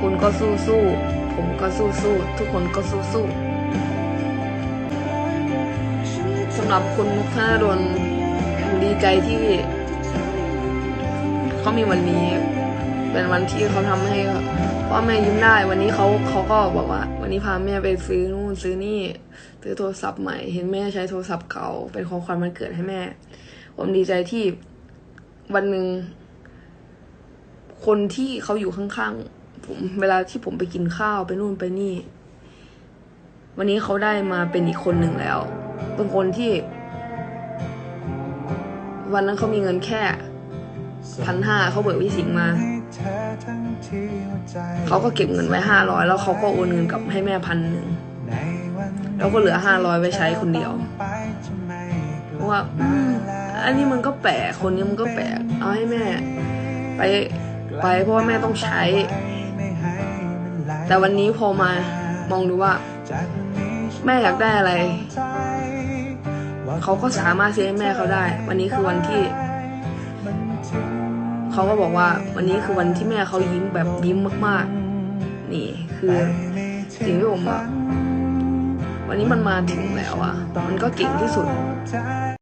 คุณก็สู้สู้ผมก็สู้สู้ทุกคนก็สู้สู้สำหรับคุณมุกธนดลผมดีใจที่เขามีวันนี้ เป็นวันที่เขาทำให้พ่อแม่ยิ้มได้ วันนี้เขาเขาก็บอกว่า วันนี้พาแม่ไปซื้อนู่นซื้อนี่ซื้อโทรศัพท์ใหม่ เห็นแม่ใช้โทรศัพท์เก่าเป็นของขวัญวันเกิดให้แม่ ผมดีใจที่วันหนึ่งคนที่เขาอยู่ข้างๆ ผมเวลาที่ผมไปกินข้าวไปนู่นไปนี่ วันนี้เขาได้มาเป็นอีกคนหนึ่งแล้ว เป็นคนที่ วันนั้นเขามีเงินแค่พันห้าเขาเบิกวิสิงมา เขาก็เก็บเงินไว้ห้าร้อยแล้วเขาก็โอนเงินกลับให้แม่พันหนึ่งแล้วก็เหลือห้าร้อยไว้ใช้คนเดียวเพราะว่าอันนี้มันก็แปลกคนนี้มันก็แปลกเอาให้แม่ ไปไปเพราะว่าแม่ต้องใช้ แต่วันนี้พอมามองดูว่า แม่อยากได้อะไร เขาก็สามารถซื้อให้แม่เขาได้ วันนี้คือวันที่เขาก็บอกว่าวันนี้คือวันที่แม่เขายิ้มแบบยิ้มมาก ๆ นี่คือสิ่งที่ผมอะวันนี้มันมาถึงแล้วอะมันก็เก่งที่สุด